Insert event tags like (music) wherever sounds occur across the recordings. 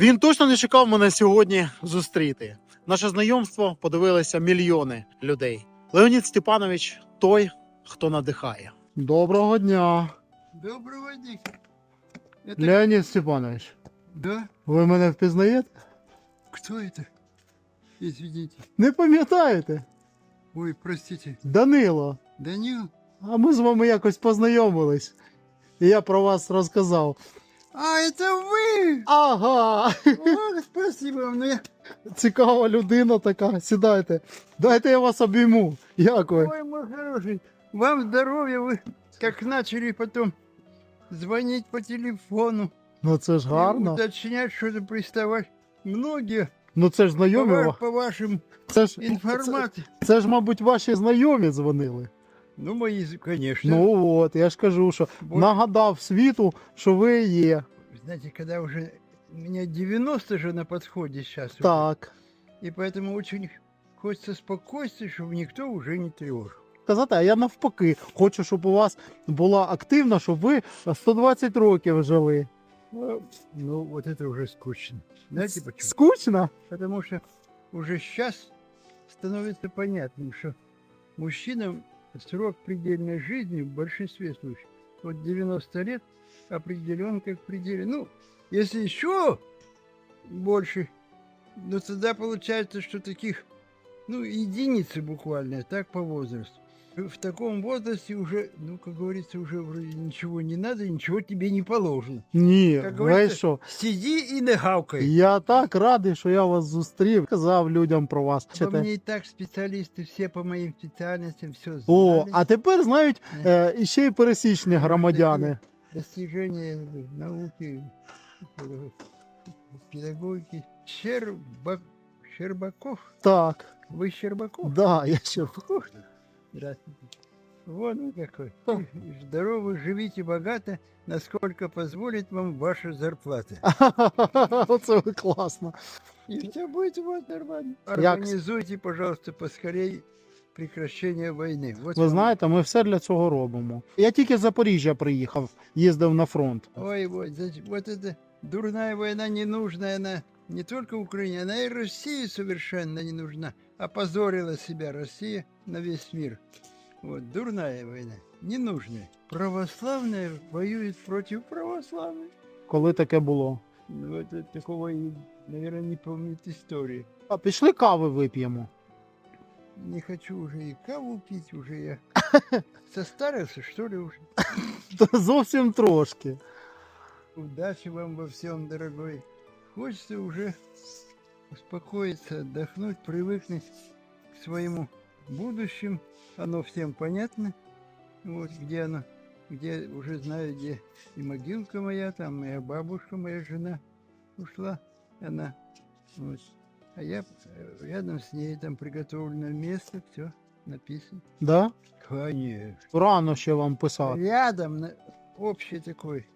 Він точно не чекав мене сьогодні зустріти. Наше знайомство подивилися мільйони людей. Леонід Степанович той, хто надихає. Доброго дня, Доброго дня. Это... Леонід Степанович. Да? Ви мене впізнаєте? Кто это? Извините. Не пам'ятаєте? Ой, простите. Данило. Данил? А ми з вами якось познайомились. І я про вас розказав. А, это вы! Ага, О, спасибо вам. Ну, я... цікава людина така. Сідайте. Дайте я вас обійму. Як ви? Ой, мой хороший. Вам здоровья. Вы как начали потом звонить по телефону. Ну це ж и гарно. уточнять, что-то приставать. Многие Ну це ж по, знайомі. ва- ва- по вашим Це ж, це, информации. це ж, мабуть, ваші знайомі дзвонили. Ну, мои, конечно. Ну от, я ж кажу, що Вот, нагадав світу, що ви є. Знаете, когда уже... У меня 90 же на подходе сейчас. Так. И поэтому очень хочется спокойствия, чтобы никто уже не тревожил. Казати, а я навпаки, хочу, щоб у вас була активна, щоб ви 120 років жили. Ну, ну, вот это уже скучно. Знаете почему? Скучно? Потому что уже сейчас становится понятным, что мужчинам срок предельной жизни в большинстве случаев вот 90 лет определен как предельный. Ну, если еще больше, ну тогда получается, что таких, ну, единицы буквально, так по возрасту. В таком возрасте уже, ну, как говорится, уже вроде ничего не надо, ничего тебе не положено. Ні, Як ви говориться, що? Сиди и не гавкай. Я так радий, що я вас зустрів. Казав людям про вас. По Чите? мне и так специалисты все по моим специальностям все знали. О, а тепер знають е, і ще й пересічні громадяни. Достижения науки, э, педагогики. Щерба... Щербаков? Так, Вы Щербаков? да, я ще Здравствуйте. Вот вы какой. Здорово, живите богато, насколько позволит вам ваша зарплата. Оце ви класно. И все будет у вас нормально. Як- Организуйте, пожалуйста, поскорей прекращение войны. Вот Ви вам- знаєте, ми все для цього робимо. Я тільки з Запоріжжя приїхав, їздив на фронт. Ой, вот, значит, вот эта дурная война ненужная, она не только Украине, она и России совершенно не нужна. Опозорила себя Россия на весь мир. Вот, дурная война, ненужная. Православная воюет против православной. Коли таке було. Ну, это такого, наверное, не помнит истории. А пішли кави вип'ємо. Не хочу уже и каву пить, уже я (laughs) состарился, что ли, уже. (laughs) Та Зовсім трошки. Удачи вам во всем, дорогой. Хочется уже успокоиться, отдохнуть, привыкнуть к своему будущему. Оно всем понятно. Вот где оно, где уже знаю, где и могилка моя, там моя бабушка, моя жена ушла. Она. Вот. А я э, рядом с ней там приготовлено место, все написано. Да? Конечно. Рано ще вам писати. Рядом на- общий такой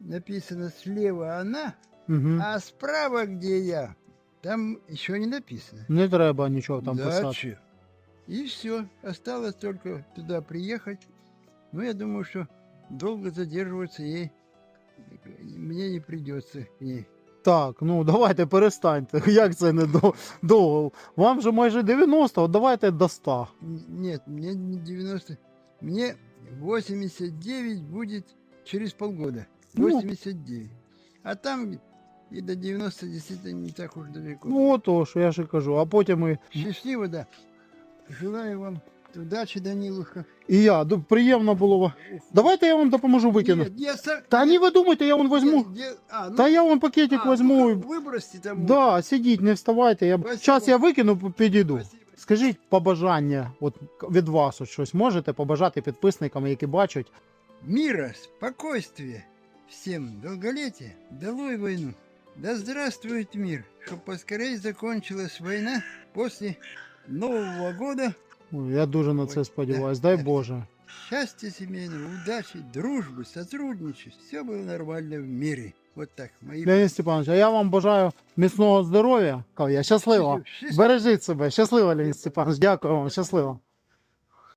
написано слева она, Угу. а справа где я, там еще не написано. Не треба нічого там Да, писати. чё? И все, осталось только туда приехать. Ну, я думаю, что долго задерживаться ей мне не придется к ней. Так, ну давайте перестаньте. (laughs) Як це не до- довго? Вам же майже 90, от давайте до 100. Н- Нет, мне не 90, мне 89 будет через полгода. Ну. 89. А там и до 90 действительно не так уж далеко. Ну отож, я ж і кажу. А потім і, Счастливо, да. Желаю вам удачи, Данилуха. і я. Ду- Приємно було. ва- Давайте я вам допоможу викинути. Я сам... Та ні, ви думайте, я вон возьму. Я- я- а, ну, Та я вон пакетик а, возьму. ну, Выбросьте там. Да, сидіть, не вставайте. Я... Спасибо. Зараз я викину, п- підійду. Спасибо. Скажіть побажання от к- від вас от щось можете побажати підписникам, які бачать. Мира, спокойствия, всем долголетия, долой войну. Да здравствует мир, чтобы поскорее закончилась война после Нового года. Ой, Я дуже на це Ой, сподіваюся. да, Дай да. Боже. Счастья семейного, удачи, дружбы, сотрудничества. Все было нормально в мире. Вот так. Мои Леонід Степанович, а я вам бажаю міцного здоров'я. Кав я щасливо. Счастливо. Бережіть себе. Щасливо, Леонід Степанович. Дякую вам. Щасливо.